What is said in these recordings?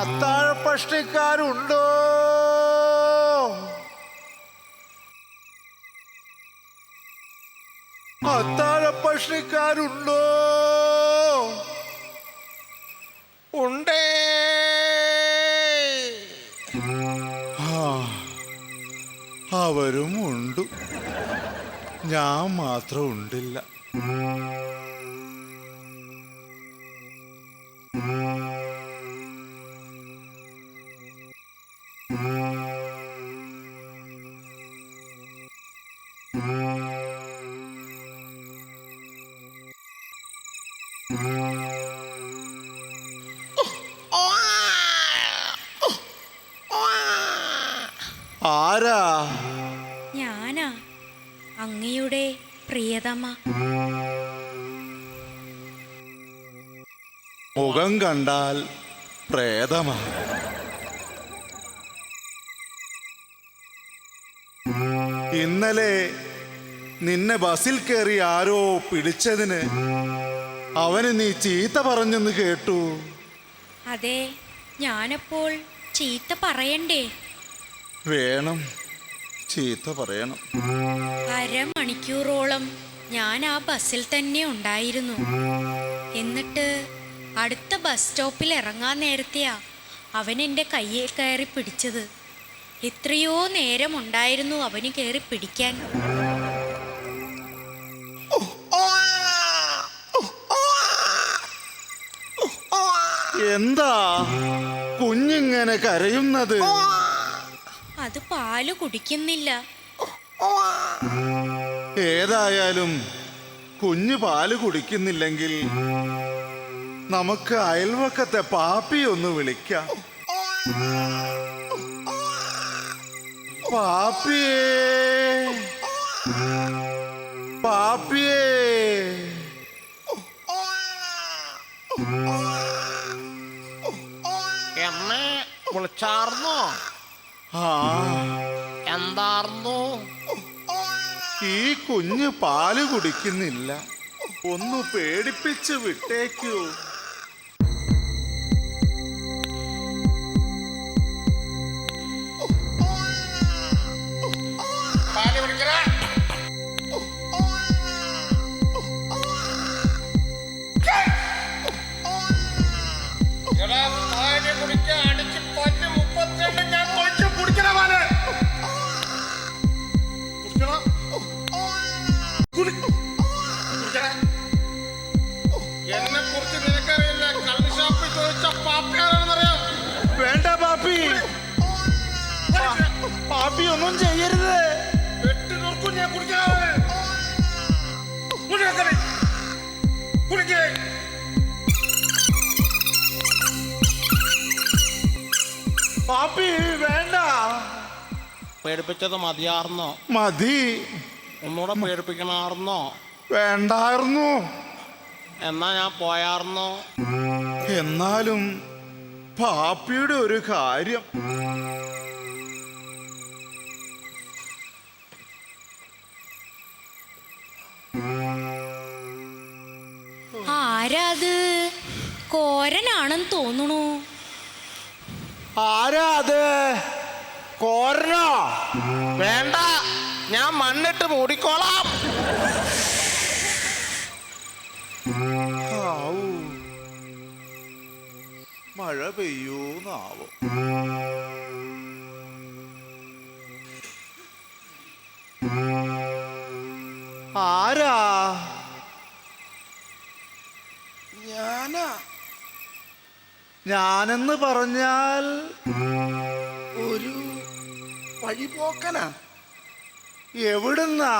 അത്താഴപ്പഷ്ടിക്കാരുണ്ടോ അത്താഴപ്പഷ്ടിക്കാരുണ്ടോ ഉണ്ടേ. അവരും ഉണ്ട് ഞാൻ മാത്രം ഉണ്ടില്ല. മുഖം കണ്ടാൽ പ്രേതമാണ് ഇന്നലെ നിന്നെ ബസ്സിൽ കയറി ആരോ പിടിച്ചതിന് അവന് നീ ചീത്ത പറഞ്ഞെന്ന് കേട്ടു. അതെ ഞാനപ്പോൾ ചീത്ത പറയണ്ടേ? വേണം ചീത്ത പറയണം. അരമണിക്കൂറോളം ഞാൻ ആ ബസ്സിൽ തന്നെ ഉണ്ടായിരുന്നു. എന്നിട്ട് അടുത്ത ബസ് സ്റ്റോപ്പിൽ ഇറങ്ങാൻ നേരത്തെയാ അവൻ എന്റെ കയ്യിൽ കയറി പിടിച്ചത്. എത്രയോ നേരമുണ്ടായിരുന്നു അവന് കയറി പിടിക്കാൻ. എന്താ കുഞ്ഞിങ്ങനെ കരയുന്നത്? അത് പാൽ കുടിക്കുന്നില്ല. ഏതായാലും കുഞ്ഞ് പാൽ കുടിക്കുന്നില്ലെങ്കിൽ നമുക്ക് അയൽവക്കത്തെ പാപ്പി ഒന്ന് വിളിക്കാം. പാപ്പിയേ. പാപ്പിയേ. എന്നെ വിളിച്ചാർന്നു? ആ. എന്താർന്നു? ഈ കുഞ്ഞ് പാൽ കുടിക്കുന്നില്ല. ഒന്ന് പേടിപ്പിച്ച് വിട്ടേക്കൂ. പാപ്പി ഒന്നും ചെയ്യരുത് പാപ്പി വേണ്ട. പേടിപ്പിച്ചത് മതിയാർന്നോ? മതി. ഒന്നുകൂടെ പേടിപ്പിക്കണാർന്നോ വേണ്ടായിരുന്നു. എന്നാ ഞാൻ പോയാർന്നോ? എന്നാലും പാപ്പിയുടെ ഒരു കാര്യം. ആരാ അത് കോരനാണെന്ന് തോന്നുന്നു ആരാ അത് കോരനോ? വേണ്ട ഞാൻ മണ്ണിട്ട് മൂടിക്കോളാം. മഴ പെയ്യൂന്നാവോ. ഞാനെന്ന് പറഞ്ഞാൽ ഒരു വഴിപോക്കനാ. എവിടുന്നാ?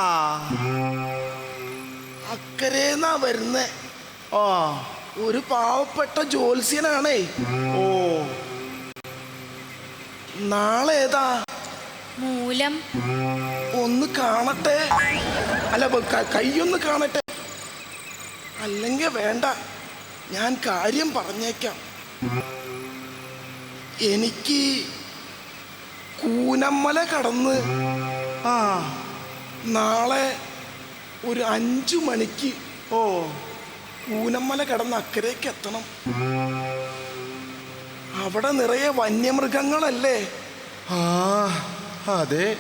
അക്കരേന്നാ വരുന്നേ. ആ ഒരു പാവപ്പെട്ട ജോത്സ്യനാണേ ഓ. നാളെ ഏതാ മൂലം. ഒന്ന് കാണട്ടെ. അല്ല കൈയൊന്ന് കാണട്ടെ. അല്ലെങ്കിൽ വേണ്ട. ഞാൻ കാര്യം പറഞ്ഞേക്കാം. എനിക്ക് കൂനമ്മല കടന്ന് ആ നാളെ ഒരു അഞ്ചു മണിക്ക് ഓ കൂനമ്മല കടന്ന് അക്കരയ്ക്ക് എത്തണം. അവിടെ നിറയെ വന്യമൃഗങ്ങളല്ലേ? ആ അതെ.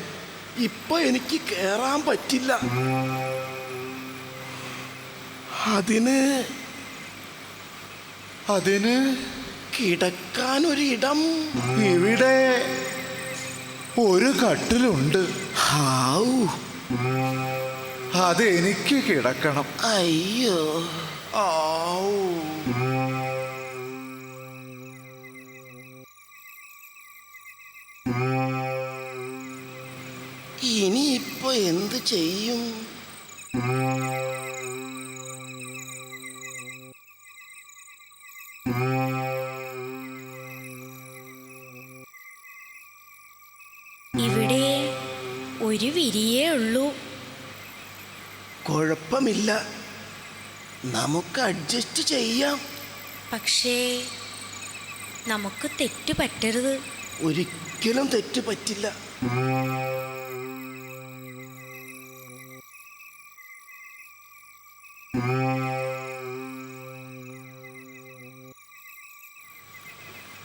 ഇപ്പൊ എനിക്ക് കേറാൻ പറ്റില്ല. അതിന് അതിന് കിടക്കാൻ ഒരിടം ഇവിടെ ഒരു കട്ടിലുണ്ട്. ഹാവൂ അത് എനിക്ക് കിടക്കണം. അയ്യോ. ആവൂ. ഇനിയിപ്പോ എന്ത് ചെയ്യും? കുഴപ്പമില്ല നമുക്ക് അഡ്ജസ്റ്റ് ചെയ്യാം. പക്ഷേ നമുക്ക് തെറ്റ് പറ്റരുത്. ഒരിക്കലും തെറ്റ് പറ്റില്ല.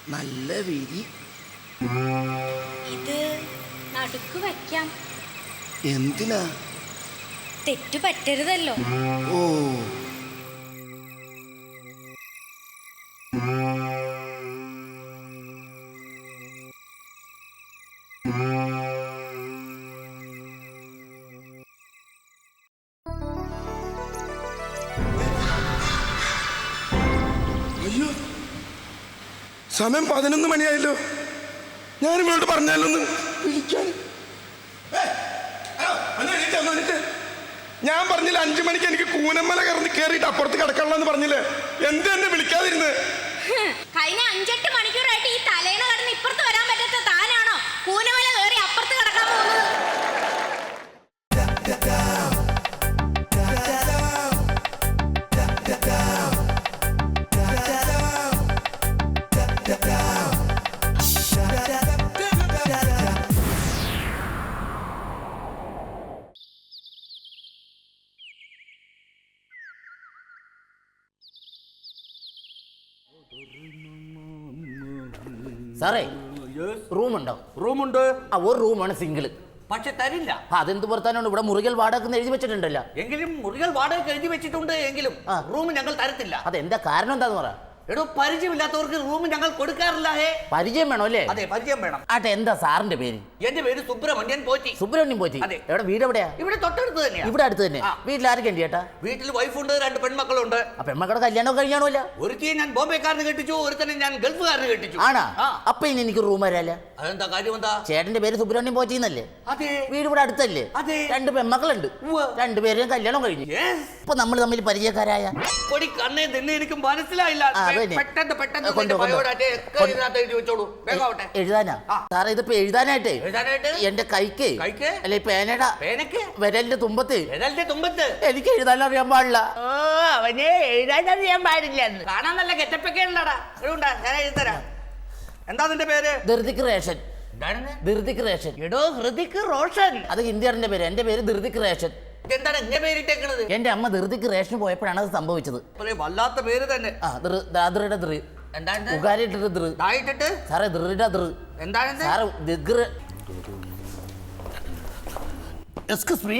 നല്ല വിരി. ഇത് നടുക്ക് വയ്ക്കാം. എന്തിനാ? തെറ്റു പറ്റരുതല്ലോ. ഓ. സമയം പതിനൊന്ന് മണിയായല്ലോ. ഞാൻ പറഞ്ഞാലൊന്ന് വിളിക്കാൻ ഏ, ആ, ഒന്ന് എണീറ്റ്, ഒന്ന് എണീറ്റ്. ഞാൻ പറഞ്ഞില്ല അഞ്ചു മണിക്ക് എനിക്ക് കൂനമ്മല കയറി കയറിയിട്ട് അപ്പുറത്ത് കിടക്കണമെന്ന് പറഞ്ഞില്ലേ? എന്ത് എന്നെ വിളിക്കാതിരുന്ന്? കഴിഞ്ഞ അഞ്ചെട്ട് സാറേ റൂമുണ്ടോ? റൂമുണ്ട്. ആ ഒരു റൂമാണ് സിംഗിൾ പക്ഷെ തരില്ല. അതെന്ത് പുറത്താനാണ്? ഇവിടെ മുറികൾ വാടക എഴുതി വെച്ചിട്ടുണ്ടല്ലോ. എങ്കിലും മുറികൾ വാടക എഴുതി വെച്ചിട്ടുണ്ട് എങ്കിലും റൂം ഞങ്ങൾ തരത്തില്ല. അതെന്താ കാരണം എന്താന്ന് പറ. എടോ പരിചയമില്ലാത്തവർക്ക് റൂം ഞങ്ങൾ കൊടുക്കാറില്ല ഹേ. പരിചയം വേണോ അല്ലേ? അതെ പരിചയം വേണം. ആട്ടെ എന്താ സാറിന്റെ പേര്? എന്റെ പേര് സുബ്രഹ്മണ്യൻ പോറ്റി. സുബ്രഹ്മണ്യം പോറ്റി. അതെ. എവിടെ? വീട് എവിടെയാ? ഇവിടെ തൊട്ടടുത്ത് തന്നെയാ. ഇവിടെ അടുത്ത് തന്നെ. ആ. വീട്ടിൽ ആരൊക്കെ ഉണ്ട് ചേട്ടാ? വീട്ടിൽ വൈഫുണ്ട് രണ്ട് പെൺമക്കളുണ്ട്. അപ്പൊ എമ്മക്കടെ കല്യാണം കഴിയാണോല്ല ഒരുത്തിയെ ഞാൻ ബോംബെക്കാരന് കെട്ടിച്ചു ഒരുത്തനെ ഞാൻ ഗൾഫുകാരന് കെട്ടിച്ചു. ആണാ? ആ. അപ്പൊ ഇനി എനിക്ക് റൂം വരാല്ല അതെന്താ കാര്യം എന്താ? ചേട്ടന്റെ പേര് സുബ്രഹ്മണ്യം പോറ്റി എന്നല്ലേ? അതെ. വീട് ഇവിടെ അടുത്തല്ലേ? അതെ. രണ്ട് പെൺമക്കളുണ്ട്. ഉവ്വ്. രണ്ടുപേരും കല്യാണം കഴിഞ്ഞു. Yes. ഇപ്പൊ നമ്മൾ തമ്മിൽ പരിചയക്കാരായ? പൊടി കണ്ണേ തന്നെ എനിക്ക് മനസ്സിലായില്ല. ആ. പെട്ടെന്ന് കൊണ്ടോ, എഴുതാനാ. സാറേ ഇതിപ്പോ എഴുതാനായിട്ടേ. എന്റെ കൈക്ക്? അല്ലെ പേനയുടെ പേനക്ക്? വിരലിന്റെ തുമ്പത്ത്. ഏതാണ്ട് തുമ്പത്ത്? എനിക്ക് എഴുതാൻ അറിയാൻ പാടില്ല. ഓ അവനെ എഴുതാൻ അറിയാൻ പാടില്ല കാണാൻ നല്ല ഗെറ്റപ്പൊക്കെ ഉണ്ടടാ ഞാൻ എഴുതരാം എന്താ നിന്റെ പേര്? ധൃതിക് റേഷൻ. ധൃതിക് റേഷൻ. എടോ ഹൃതിക് റോഷൻ. അത് ഹിന്ദിയാറിന്റെ പേര്. എന്റെ പേര് ധൃതിക് റേഷൻ. എന്താണ് എന്നെ പേരിട്ടേക്കണത്? എന്റെ അമ്മ ധൃതിക്ക് റേഷൻ പോയപ്പോഴാണ് അത് സംഭവിച്ചത്. ഒരു വല്ലാത്ത പേര് തന്നെ. ആ ദൃ ദാദ്രയുടെ ദൃ എന്താണ് ഉകാരിയുടെ ദൃ ഇതായിട്ടിട്ട് സാറേ ദൃയുടെ ദൃ എന്താണ് സാറ് ദിഗ്ര എക്സ്ക്യൂസ് മീ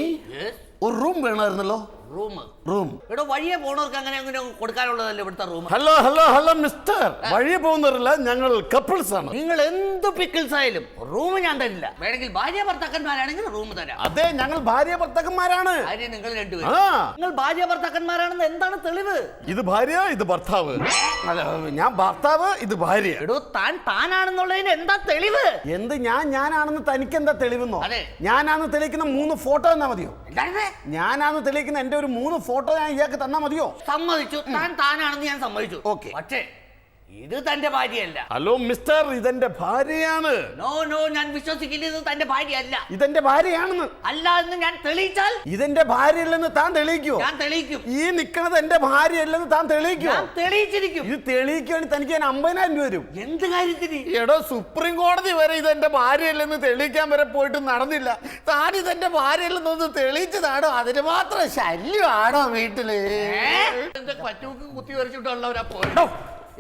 ഒരു റൂം വേണമായിരുന്നല്ലോ. റൂം. റൂം. എടോ വഴിയെ പോണവർക്ക് അങ്ങനെ അങ്ങനെ കൊടുക്കാനുള്ളതല്ലേ ഇവിടുത്തെ room? Hello hello hello mister വഴിയെ പോകുന്നവരല്ല ഞങ്ങൾ കപ്പിൾസ് ആണ്. നിങ്ങൾ എന്ത് പിക്കിൾസ് ആയാലും റൂം ഞാൻ തരില്ല. വേണമെങ്കിൽ ഭാര്യ ഭർത്താക്കന്മാരാണെങ്കിൽ റൂം തരാം. അതെ ഞങ്ങൾ ഭാര്യ ഭർത്താക്കന്മാരാണ്. ഭാര്യ നിങ്ങൾ രണ്ടുപേരും. ആ. നിങ്ങൾ ഭാര്യ ഭർത്താക്കന്മാരാണെന്ന് എന്താണ് തെളിവ്? ഇത് ഭാര്യ ഇത് ഭർത്താവ്. അല്ല ഞാൻ ഭർത്താവ് ഇത് ഭാര്യ. എടോ താൻ താനാണെന്നുള്ളതിന് എന്താ തെളിവ്? എന്ത് ഞാൻ ഞാനാണെന്ന് തനിക്ക് എന്താ തെളിവെന്നോ? അതെ. ഞാനാണെന്ന് തെളിയിക്കുന്ന മൂന്ന് ഫോട്ടോ എന്നാ മതിയോ? ഞാനാണ് ഞാനാണെന്ന് തെളിയിക്കുന്ന എന്റെ ഒരു മൂന്ന് ഫോട്ടോ ഞാൻ ഇയാൾക്ക് തന്നാ മതിയോ? സമ്മതിച്ചു. താൻ താനാണെന്ന് ഞാൻ സമ്മതിച്ചു. ഓക്കെ. പക്ഷേ ഇത് തന്റെ ഭാര്യയല്ല. ഹലോ മിസ്റ്റർ ഇതെന്റെ ഭാര്യയാണ്. നോ നോ ഞാൻ വിശ്വസിക്കില്ല ഇത് തന്റെ ഭാര്യയല്ല. ഇതെന്റെ ഭാര്യയാണെന്ന്. അല്ല എന്ന് ഞാൻ തെളിയിച്ചാൽ? ഇതെന്റെ ഭാര്യയല്ലെന്ന് താൻ തെളിയിക്കോ ഞാൻ തെളിയിക്കും. ഈ നിക്കണത് എന്റെ ഭാര്യയല്ലെന്ന് താൻ തെളിയിക്കോ ഞാൻ തെളിയിച്ചിരിക്കും. ഇത് തെളിയിക്കുകയാണെങ്കിൽ തനിക്ക് ഞാൻ അമ്പതിനായിരം രൂപ വരും എന്ത് കാര്യത്തിന്? എടോ സുപ്രീം കോടതി വരെ ഇത് എന്റെ ഭാര്യയല്ലെന്ന് തെളിയിക്കാൻ വരെ പോയിട്ട് നടന്നില്ല. താൻ ഇതെന്റെ ഭാര്യയല്ലെന്നൊന്ന് തെളിയിച്ചതാണോ? അതിന് മാത്രം ശല്യമാണോ വീട്ടിൽ? പറ്റൂക്ക് കുത്തി വരച്ചിട്ടുള്ളവരാ പോയോ.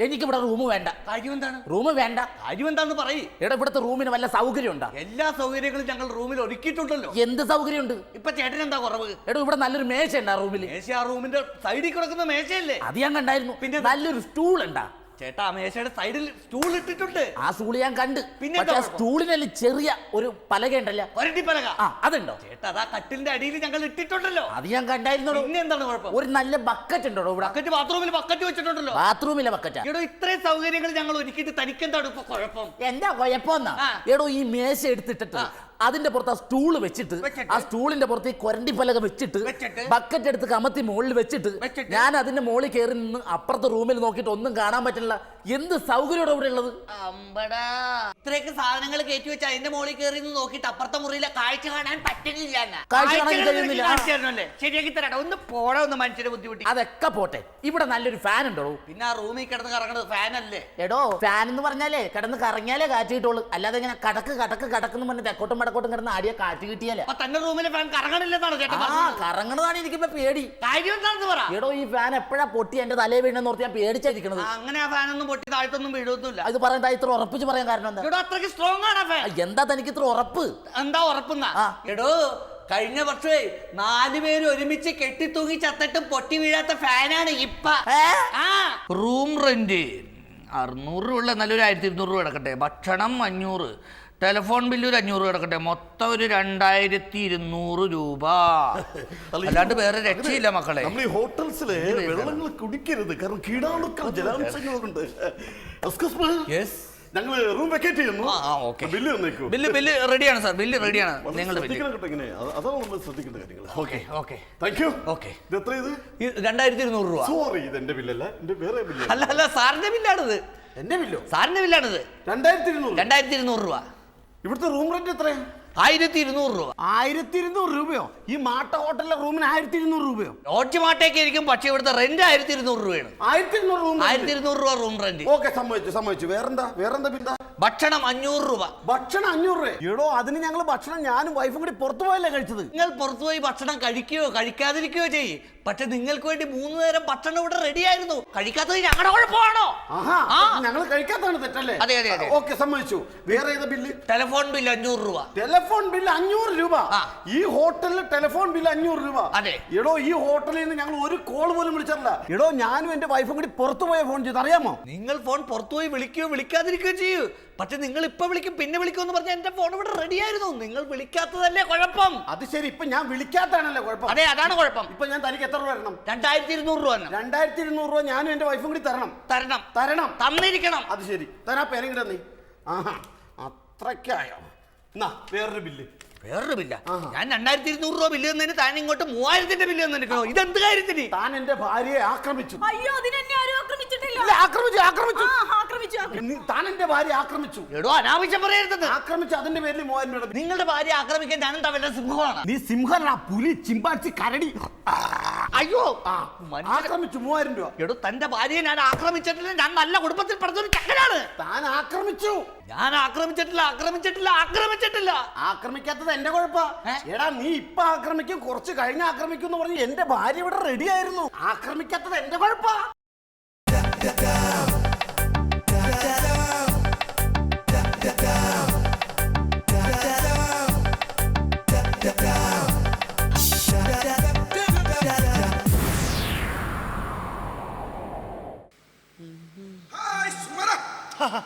എനിക്ക് ഇവിടെ റൂം വേണ്ട. കാര്യം എന്താണ് റൂം വേണ്ട. കാര്യം എന്താന്ന് പറയും. എടാ ഇവിടുത്തെ റൂമിന് വല്ല സൗകര്യം ഉണ്ടോ എല്ലാ സൗകര്യങ്ങളും ഞങ്ങൾ റൂമിൽ ഒരുക്കിയിട്ടുണ്ടല്ലോ. എന്ത് സൗകര്യം ഉണ്ട് ഇപ്പൊ ചേട്ടൻ എന്താ കുറവ്? എടാ ഇവിടെ നല്ലൊരു മേശ ഉണ്ടാ റൂമിൽ മേശ ആ റൂമിന്റെ സൈഡിൽ കിടക്കുന്ന മേശയല്ലേ? അത് ഞാൻ കണ്ടായിരുന്നു. പിന്നെ നല്ലൊരു സ്റ്റൂൾ ഉണ്ടാ ചേട്ടാ മേശയുടെ സൈഡിൽ സ്റ്റൂൾ ഇട്ടിട്ടുണ്ട്. ആ സ്റ്റൂൾ ഞാൻ കണ്ട്. പിന്നെ പക്ഷേ സ്റ്റൂളിനല്ല ചെറിയ ഒരു പലക ഉണ്ടല്ല. പലക. ആ അതുണ്ടോ? ചേട്ടാ അതാ കട്ടിലിന്റെ അടിയിൽ ഞങ്ങൾ ഇട്ടിട്ടുണ്ടല്ലോ. അത് ഞാൻ കണ്ടായിരുന്നു പിന്നെ എന്താണ് കുഴപ്പം? ഒരു നല്ല ബക്കറ്റ് ഉണ്ടോ ഇവിടെ? ബക്കറ്റ് ബാത്റൂമിൽ ബക്കറ്റ് വെച്ചിട്ടുണ്ടല്ലോ. ബാത്റൂമിലെ ബക്കറ്റ് എടോ ഇത്രയും സൗകര്യങ്ങൾ ഞങ്ങൾ ഒരുക്കിയിട്ട് തനിക്ക് തനിക്കെന്താണ് ഇപ്പൊ കുഴപ്പം? എന്താ കുഴപ്പം എടോ ഈ മേശ എടുത്തിട്ടിട്ട് അതിന്റെ പുറത്ത് ആ സ്റ്റൂൾ വെച്ചിട്ട്. ആ സ്റ്റൂളിന്റെ പുറത്ത് ഈ കൊരണ്ടി പലക വെച്ചിട്ട്. ബക്കറ്റ് എടുത്ത് കമത്തി മുകളിൽ വെച്ചിട്ട്. ഞാൻ അതിന്റെ മുകളിൽ കയറി നിന്ന് അപ്പുറത്തെ റൂമിൽ നോക്കിയിട്ട് ഒന്നും കാണാൻ പറ്റില്ല. എന്ത് സൗകര്യമാണ് അവിടെ ഉള്ളത്? അമ്പടാ. ഇത്രയൊക്കെ സാധനങ്ങൾ കയറ്റി വെച്ച് അതിന്റെ മുകളിൽ കയറി നിന്ന് നോക്കിയിട്ട് അപ്പുറത്തെ മുറിയിലെ കാഴ്ച കാണാൻ പറ്റുന്നില്ല ശരിയാക്കി തരാ. ഒന്ന് പോടാ ഒന്ന് മനുഷ്യരെ ബുദ്ധിമുട്ടി. അതൊക്കെ പോട്ടെ. ഇവിടെ നല്ലൊരു ഫാൻ ഉണ്ടോ? പിന്നെ ആ റൂമിൽ കിടന്ന് കറങ്ങണത് ഫാനല്ലേ എടോ ഫാൻ എന്ന് പറഞ്ഞാലേ കിടന്ന് കറങ്ങിയാലേ കാറ്റ് കിട്ടുള്ളൂ. അല്ലാതെ ഇങ്ങനെ കടക്ക് കടക്ക് കടക്കെന്ന് പറഞ്ഞ് തെക്കോട്ടും വടക്കോട്ടും കിടന്ന് ആടിയ കാറ്റ് കിട്ടിയാലേ. അപ്പൊ തന്റെ റൂമിലെ ഫാൻ കറങ്ങണില്ലെന്നാണ് ചേട്ടൻ ആ പറഞ്ഞത് കറങ്ങണതാണ് എനിക്കിപ്പോ പേടി. കാര്യം എന്താണെന്ന് പറ. എടോ ഈ ഫാൻ എപ്പോഴാ പൊട്ടി എന്റെ തലേ വീണെന്ന് ഓർത്ത് ഞാൻ പേടിച്ചായിരിക്കണത് ആ, അങ്ങനെ ആ ഫാൻ ഒന്നും പൊട്ടി താഴ്ത്തൊന്നും വീഴൊന്നുമില്ല. ഇത് പറയാൻ ഇത്ര ഉറപ്പിച്ച് പറയാൻ കാരണം എന്താ? ഇവിടെ അത്രയ്ക്ക് സ്ട്രോങ് ആണ് ആ ഫാൻ എന്താ തനിക്ക് ഇത്ര ഉറപ്പ്? എന്താ ഉറപ്പുന്ന? ആ. എടോ കഴിഞ്ഞ വർഷമേ നാല് പേര് ഒരുമിച്ച് കെട്ടിത്തൂങ്ങി ചത്തിട്ടും പൊട്ടി വീഴാത്ത ഫാനാണ് ഇപ്പ. ഏ? ആ. റൂം റെന്റ് അറുന്നൂറ് രൂപ ഉള്ള നല്ലൊരു ആയിരത്തി ഇരുന്നൂറ് രൂപ കിടക്കട്ടെ ഭക്ഷണം അഞ്ഞൂറ്. ടെലിഫോൺ ബില്ല് ഒരു അഞ്ഞൂറ് കിടക്കട്ടെ. മൊത്തം ഒരു രണ്ടായിരത്തി ഇരുന്നൂറ് രൂപ അല്ലാണ്ട് വേറെ രക്ഷയില്ല മക്കളെ. നമ്മൾ ഈ ഹോട്ടൽസിലെ വെള്ളങ്ങൾ കുടിക്കരുത്. കാരണം കീടാണുക്കൾ ജലാംശങ്ങളുണ്ട്. ഞങ്ങൾ റൂം വെക്കേറ്റ് ചെയ്യുന്നു. ബില്ല് തന്നേക്കൂ. ബില്ല് ബില്ല് റെഡിയാണ് സാർ. ബില്ല് റെഡിയാണ്. നിങ്ങളുടെ അതാണ് നമ്മൾ ശ്രദ്ധിക്കേണ്ട കാര്യങ്ങൾ okay okay. Thank you okay. ഇത് എത്ര ഇത്? രണ്ടായിരത്തി ഇരുന്നൂറ് രൂപ. സോറി ഇത് എന്റെ ബില്ലല്ല. എന്റെ വേറെ ബില്ല്. അല്ല അല്ല സാറിന്റെ ബില്ലാണിത്. എന്റെ ബില്ലോ? സാറിന്റെ ബില്ലാണിത്. രണ്ടായിരത്തി ഇരുന്നൂറ് രണ്ടായിരത്തി ഇരുന്നൂറ് രൂപ. ഇവിടുത്തെ റൂം റെന്റ് എത്രയാ? ആയിരത്തി ഇരുന്നൂറ് രൂപ. ആയിരത്തി ഇരുന്നൂറ് രൂപയോ? ഈ മാട്ട ഹോട്ടലിലെ റൂമിന് ആയിരത്തി ഇരുന്നൂറ് രൂപയോ? ലോഡ്ജ് മാട്ടേക്ക് ആയിരിക്കും പക്ഷെ ഇവിടുത്തെ റെന്റ് ആയിരത്തി ഇരുന്നൂറ് രൂപയാണ്. ആയിരത്തി ഇരുന്നൂറ് റൂം ആയിരത്തി ഇരുന്നൂറ് രൂപ റൂം റെന്റ് ഓക്കെ സമ്മതിച്ചു സമ്മതിച്ചു. വേറെന്താ? വേറെന്താ ബില്ലാ ഭക്ഷണം അഞ്ഞൂറ് രൂപ. ഭക്ഷണം അഞ്ഞൂറ് രൂപ. എടോ അതിന് ഞങ്ങൾ ഭക്ഷണം ഞാനും വൈഫും കൂടി പുറത്തു പോയല്ലേ കഴിച്ചത്? നിങ്ങൾ പുറത്തുപോയി ഭക്ഷണം കഴിക്കുകയോ കഴിക്കാതിരിക്കുകയോ ചെയ്യും. പക്ഷെ നിങ്ങൾക്ക് വേണ്ടി മൂന്ന് നേരം ഭക്ഷണം ഇവിടെ റെഡി ആയിരുന്നു. കഴിക്കാത്തത് ഞങ്ങളുടെ കുഴപ്പമാണോ? ആഹാ ആ. ഞങ്ങൾ കഴിക്കാത്താണ് തെറ്റല്ലേ? അതെ, അതെ, അതെ. ഓക്കെ സമ്മതിച്ചു. വേറെ ഏത് ബില്ല്? ടെലിഫോൺ ബില്ല് അഞ്ഞൂറ് രൂപ. ടെലിഫോൺ ബില്ല് അഞ്ഞൂറ് രൂപ. ആ. ഈ ഹോട്ടലിൽ ടെലിഫോൺ ബില്ല് അഞ്ഞൂറ് രൂപ. അതെ. എടോ ഈ ഹോട്ടലിൽ നിന്ന് ഞങ്ങൾ ഒരു കോൾ പോലും വിളിച്ചിട്ടില്ല. എടോ ഞാനും എന്റെ വൈഫും കൂടി പുറത്തു പോയ ഫോൺ ചെയ്ത് അറിയാമോ? നിങ്ങൾ ഫോൺ പുറത്തുപോയി വിളിക്കുകയോ വിളിക്കാതിരിക്കുകയോ ചെയ്യൂ. പക്ഷെ നിങ്ങൾ ഇപ്പൊ വിളിക്കും പിന്നെ വിളിക്കും എന്ന് പറഞ്ഞാൽ എന്റെ ഫോൺ ഇവിടെ റെഡി ആയിരുന്നു. നിങ്ങൾ വിളിക്കാത്തതല്ലേ കുഴപ്പം? അത് ശരി ഇപ്പൊ ഞാൻ വിളിക്കാത്തതാണല്ലേ കുഴപ്പം? അതെ അതാണ് കുഴപ്പം. ഇപ്പൊ ഞാൻ തനിക്ക് എത്ര രൂപ തരണം? രണ്ടായിരത്തി ഇരുന്നൂറ് രൂപ തന്നെ രണ്ടായിരത്തി ഇരുന്നൂറ് രൂപ ഞാനും എന്റെ വൈഫും കൂടി തരണം. തരണം. തരണം. തന്നിരിക്കണം. അത് ശരി. തരാ പേരും കൂടെ നീ ആഹാ അത്രയ്ക്കായോ? എന്നാ വേറൊരു ബില്ല്. വേറൊരു ബില്ല? ഞാൻ രണ്ടായിരത്തി ഇരുന്നൂറ് രൂപ ബില്ല് തന്നതിന് താൻ ഇങ്ങോട്ട് മൂവായിരത്തിന്റെ ബില്ല് തന്നിരിക്കണോ? ഇതെന്ത് കാര്യത്തിന്? താൻ എന്റെ ഭാര്യയെ ആക്രമിച്ചു. അയ്യോ അതിനെന്നെ ആരും ആക്രമിച്ചിട്ടില്ല. ആക്രമിച്ചു ആക്രമിച്ചു. ആക്രമിച്ചു താൻ എന്റെ ഭാര്യ ആക്രമിച്ചു. എടോ അനാവശ്യം പറയരുത് ആക്രമിച്ചു അതിന്റെ പേരിൽ മൂവായിരം രൂപ നിങ്ങളുടെ ഭാര്യ ആക്രമിക്കാൻ ഞാൻ എന്താ വല്ല സിംഹമാണ്. നീ സിംഹനാ പുലി ചിമ്പാച്ചി കരടി. അയ്യോ ആ, ആക്രമിച്ചു മൂവായിരം രൂപ. എടോ തന്റെ ഭാര്യയെ ഞാൻ ആക്രമിച്ചിട്ടില്ല ഞാൻ നല്ല കുടുംബത്തിൽ പഠിച്ചൊരു ചക്കനാണ് താൻ ആക്രമിച്ചു. ഞാൻ ആക്രമിച്ചിട്ടില്ല ആക്രമിച്ചിട്ടില്ല ആക്രമിച്ചിട്ടില്ല. ആക്രമിക്കാത്തത് എന്റെ കുഴപ്പാ. ഏ? എടാ നീ ഇപ്പൊ ആക്രമിക്കും കുറച്ച് കഴിഞ്ഞ് ആക്രമിക്കും എന്ന് പറഞ്ഞ് എന്റെ ഭാര്യ ഇവിടെ റെഡി ആയിരുന്നു. ആക്രമിക്കാത്തത് എന്റെ കുഴപ്പാ.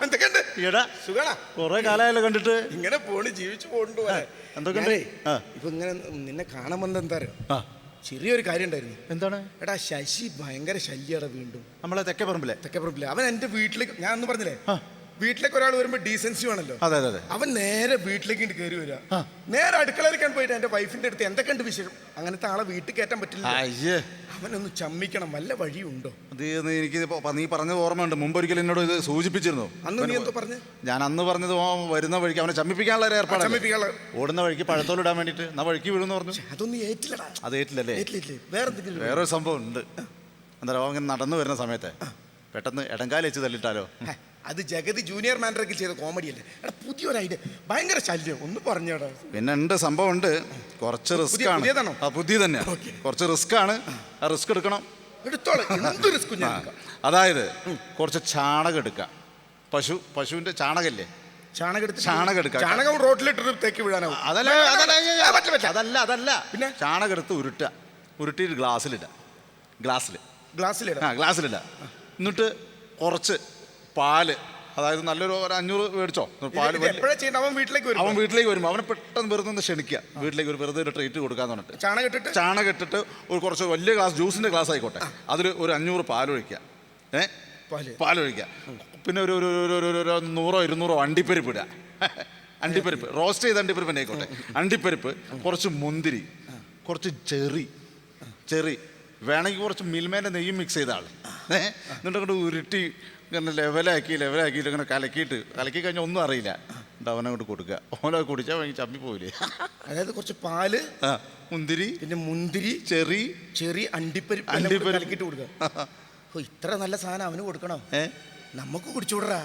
എന്തൊക്കെയുണ്ട്? എടാ സുഖാണോ? കൊറേ കാലമായല്ലോ കണ്ടിട്ട്. ഇങ്ങനെ പോണ് ജീവിച്ചു പോണ്ട് എന്തൊക്കെ. ഇപ്പൊ ഇങ്ങനെ നിന്നെ കാണാൻ വന്നത് എന്താ അറിയോ? ചെറിയൊരു കാര്യം ഉണ്ടായിരുന്നു. എന്താണ്? എടാ ശശി ഭയങ്കര ശല്യടാ വീണ്ടും. നമ്മളെ തെക്കേ പറമ്പിലെ തെക്കേ പറമ്പിൽ അവൻ എന്റെ വീട്ടിലേക്ക് ഞാൻ ഒന്ന് പറഞ്ഞില്ലേ? വീട്ടിലേക്ക് ഒരാൾ വരുമ്പോ ഡീസൻസി വേണല്ലോ. അതെ അതെ അതെ. അവൻ നേരെ വീട്ടിലേക്ക് കയറി വരിക നേരെ അടുക്കളയിലേക്കാണ് പോയിട്ട് എന്റെ വൈഫിന്റെ അടുത്ത് എന്തൊക്കെയുണ്ട് വിശേഷം? അങ്ങനത്തെ ആളെ വീട്ടിൽ കയറ്റാൻ പറ്റില്ല. അയ്യേ. അവനൊന്ന് ചമ്മിക്കണം. വല്ല വഴിയുണ്ടോ? അത് എനിക്ക് നീ പറഞ്ഞത് ഓർമ്മയുണ്ട്. മുമ്പ് ഒരിക്കലും എന്നോട് ഇത് സൂചിപ്പിച്ചിരുന്നു. അന്ന് നീ എന്തോ പറഞ്ഞു? ഞാൻ അന്ന് പറഞ്ഞത് ഓ വരുന്ന വഴിക്ക് അവനെ ചമ്മിപ്പിക്കാനുള്ള ഒരു ഏർപ്പാട് ചമ്മിപ്പിക്കാനുള്ള ഓടുന്ന വഴിക്ക് പഴത്തോലിടാൻ വേണ്ടിട്ട് എന്നാ വഴിക്ക് വീഴുന്നു പറഞ്ഞു. അതൊന്നും ഏറ്റില്ലടാ. അത് ഏറ്റില്ലല്ലേ ഏറ്റില്ലേ വേറെ എന്തെങ്കിലും വേറൊരു സംഭവം ഉണ്ട്. എന്താ അവൻ നടന്നു വരുന്ന സമയത്തെ പെട്ടെന്ന് ഇടങ്കാലി വെച്ച് തല്ലിട്ടാലോ? അത് ജഗതി ജൂനിയർ മാനേജർക്ക് ചെയ്ത കോമഡി അല്ലേ? എടാ പുതിയൊരു ഐഡിയ ഭയങ്കര ശല്യം. ഒന്ന് പറഞ്ഞോടാ പിന്നെ ഉണ്ട് സംഭവം ഉണ്ട്. കുറച്ച് റിസ്ക് ആണ്. പുതിയതാണോ? ആ പുതിയ തന്നെ Okay. കുറച്ച് റിസ്ക് ആണ്. ആ റിസ്ക് എടുക്കണം. എടുത്തോളെ. എന്ത് റിസ്ക് ഞാൻ എടുക്കാം. അതായത് കുറച്ച് ചാണകം എടുക്കാം. പശു പശുവിന്റെ ചാണകല്ലേ ചാണകം എടുത്ത് ചാണകം എടുക്കാം. ചാണകം റോട്ടിലിട്ടിട്ട് തേക്ക് വീഴാനാവും അതല്ല അതല്ല വേണ്ട, ആ, പറ്റില്ല, പറ്റില്ല. അതല്ല അതല്ല. പിന്നെ? ചാണകം എടുത്ത് ഉരുട്ടുക. ഉരുട്ടിയിട്ട് ഗ്ലാസ്സിലിടുക. ഗ്ലാസ്സിൽ ഗ്ലാസ്സിലിടാം. ആ ഗ്ലാസ്സിലിടുക. എന്നിട്ട് കുറച്ച് പാൽ. അതായത് നല്ലൊരു ഒരു അഞ്ഞൂറ് മേടിച്ചോ? പാൽ വലിയ- എപ്പോഴാ ചെയ്യണ്ട? അവൻ വീട്ടിലേക്ക് അവൻ വീട്ടിലേക്ക് വരുമ്പോൾ അവനെ പെട്ടെന്ന് വെറുതെ ഒന്ന് ക്ഷണിക്കുക വീട്ടിലേക്ക് ഒരു വെറുതെ ഒരു ട്രീറ്റ് കൊടുക്കാന്ന് പറഞ്ഞിട്ട്. ചാണകം ഇട്ടിട്ട്? ചാണകം ഇട്ടിട്ട് ഒരു കുറച്ച് വലിയ ഗ്ലാസ് ജ്യൂസിന്റെ ഗ്ലാസ് ആയിക്കോട്ടെ. അതിൽ ഒരു അഞ്ഞൂറ് പാലൊഴിക്കുക. ഏ? പാൽ. പാലൊഴിക്കുക. പിന്നെ ഒരു ഒരു ഒരു- ഒരു- ഒരു- ഒരു നൂറോ ഇരുന്നൂറോ അണ്ടിപ്പരിപ്പ് ഇടുക. അണ്ടിപ്പരിപ്പ്. റോസ്റ്റ് ചെയ്ത അണ്ടിപ്പരിപ്പ് തന്നെ ആയിക്കോട്ടെ അണ്ടിപ്പരിപ്പ് കുറച്ച് മുന്തിരി കുറച്ച് ചെറി ചെറി. വേണമെങ്കിൽ കുറച്ച് മിൽമേന്റെ നെയ്യും മിക്സ് ചെയ്ത ആൾ ഏ? എന്നിട്ട് അങ്ങോട്ട് ഉരുട്ടി ഇങ്ങനെ ലെവലാക്കി ലെവലാക്കിയിട്ട് ഇങ്ങനെ കലക്കിയിട്ട്. കലക്കി കഴിഞ്ഞാൽ ഒന്നും അറിയില്ല. എന്നിട്ട് അവനങ്ങോട്ട് കൊടുക്കുക. ഓനെ കുടിച്ചാൽ ഭയങ്കര ചമ്മി പോയില്ലേ അതായത് കുറച്ച് പാൽ ആ മുന്തിരി പിന്നെ മുന്തിരി ചെറി ചെറിയ അണ്ടിപ്പരിപ്പ് അണ്ടിപ്പരിപ്പ്. കലക്കിട്ട് കൊടുക്കുക. ഓ ഇത്ര നല്ല സാധനം അവന് കൊടുക്കണം? ഏ? നമുക്ക് കുടിച്ചുവിടറാ